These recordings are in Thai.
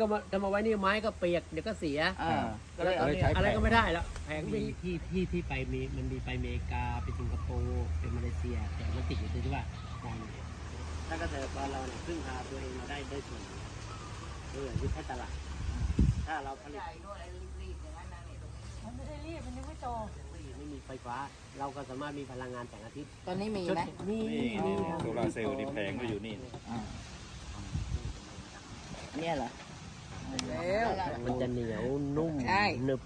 ก็มาจะมาไว้นี่ไม้ก็เปียกเดี๋ยวก็เสีย อ่าก็เลยเอาเนี่ยใช้อะไรก็ไม่ได้แล้วแพงที่มีที่ที่ที่ไปมีมันมีไปอเมริกาไปสิงคโปร์ไปมาเลเซีย แต่มันติดอยู่ที่ว่าเราเนี่ยถ้าเกษตรกรเราเนี่ยพึ่งพาตัวเองเราได้ได้ส่วนหนึ่งเออยึดแค่ตลาดถ้าเราผลิต มันไม่ได้รีบมันยังไม่โต ไม่มีไฟฟ้า เราก็สามารถมีพลังงานแสงอาทิตย์ตอนนี้มีไหม นี่นี่นี่นี่โซลาร์เซลล์นี่แพงก็อยู่นี่ อ่า เนี่ยเหรอแล้วมันจะเหนียวนุ่มใช่หนึบ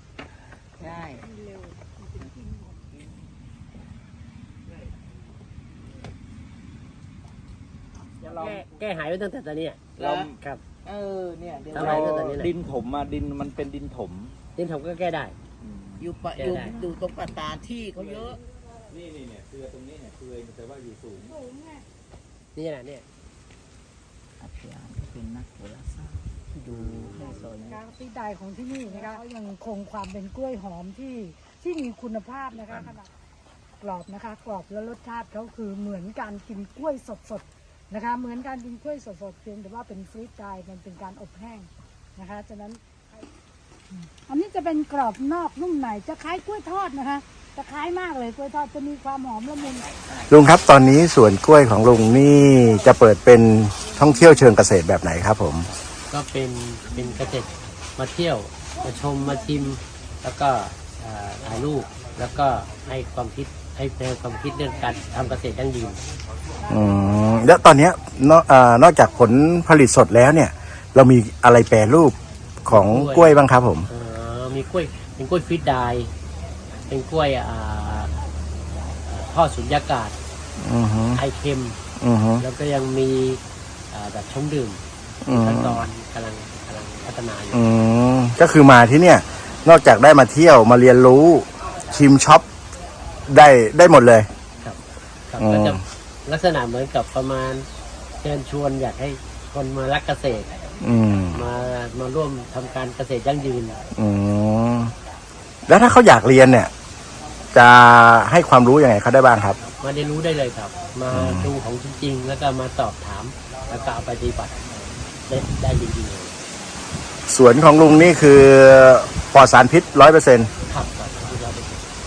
ใช่เราแก้แก้หายไปตั้งแต่ตอนเนี้ยเราครับ เออเนี่ยเดี๋ยวทำไมเราตั้งแต่นี้แหละดินถมมาดินมันเป็นดินถม ดินทำก็แก้ได้ อยู่ปะแก้อยู่ได้อยู่ตรงปะตาที่เขาเยอะ นี่นี่เนี่ยเกลือตรงนี้เนี่ยเกลือแต่ว่าอยู่สูงนี่แหละเนี่ย อาจารย์เป็นนักโหราศาสตร์ที่ดูให้สวยการปีใดของที่นี่นะคะก็ยังคงความเป็นกล้วยหอมที่ที่มีคุณภาพนะคะขนาดกรอบนะคะกรอบแล้วรสชาติเขาคือเหมือนการกินกล้วยสดๆนะคะ เหมือนการกินกล้วยสดๆเพียงแต่ว่าเป็นฟรีดไดร์มันเป็นการอบแห้งนะคะฉะนั้นอืมอันนี้จะเป็นกรอบนอกนุ่มในจะคล้ายกล้วยทอดนะคะ จะคล้ายมากเลยกล้วยทอดจะมีความหอมละมุนลุงครับตอนนี้สวนกล้วยของลุงนี่จะเปิดเป็น ท่องเที่ยวเชิงเกษตรแบบไหนครับผม ก็เป็นเป็นเกษตรมาเที่ยวมาชมมาชิม แล้วก็เอ่อถ่ายรูปแล้วก็ให้ความคิดให้แนวความคิดเรื่องการทำเกษตรยั่งยืน อืมแล้วตอนเนี้ยนอกเอ่อนอกจากผลผลิตสดแล้วเนี่ย เรามีอะไรแปรรูปของกล้วยบ้างครับผม เอ่อมีกล้วยเป็นกล้วยฟิตไดร์เป็นกล้วยอ่าเอ่อทอดสุญญากาศอือฮึไอเค็ม อือฮึแล้วก็ยังมีอ่า แบบชงดื่มอืมขั้นตอนกำลังกำลังพัฒนาอยู่อืมก็คือมาที่เนี่ย นอกจากได้มาเที่ยวมาเรียนรู้ชิมช็อปได้ได้หมดเลย ครับอ๋อก็จะลักษณะเหมือนกับประมาณเชิญชวนอยากให้คนมารักเกษตร อืมมามาร่วมทำการเกษตรยั่งยืน อืมแล้วถ้าเขาอยากเรียนเนี่ย จะให้ความรู้ยังไงเขาได้บ้างครับ มาเรียนรู้ได้เลยครับ มาดูของจริงๆแล้วก็มาสอบถาม แล้วก็เอาไปปฏิบัติได้ได้จริงๆเลยสวนของลุงนี่คือปลอดสารพิษร้อยเปอร์เซ็นต์ครับครับที่เราเป็น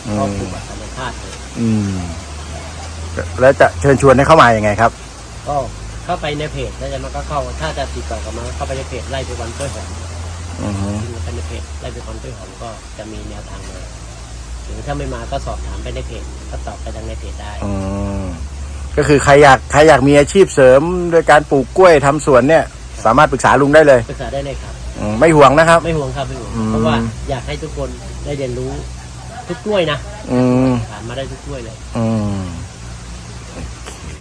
อืข้อมปฏิบัติธรรมชาติเลย อืม แล้วจะเชิญชวนให้เข้ามายังไงครับ ก็เข้าไปในเพจแล้วจะมาก็เข้าถ้าจะติดต่อกับมาเข้าไปในเพจไล่ไปวันกล้วยหอมอือฮึพิมพ์ไปในเพจไล่ไปวันกล้วยหอมก็จะมีแนวทางมาหรือถ้าไม่มาก็สอบถามไปในเพจก็ตอบไปทางในเพจได้ อืม ก็คือใครอยากใครอยากมีอาชีพเสริมโดยการปลูกกล้วยทำสวนเนี่ย สามารถปรึกษาลุงได้เลยปรึกษาได้เลยครับอืมไม่ห่วงนะครับ ไม่ห่วงครับไม่ห่วงอืมเพราะว่าอยากให้ทุกคนได้เรียนรู้ทุกกล้วยนะอืมผ่านมาได้ทุกกล้วยเลย อืม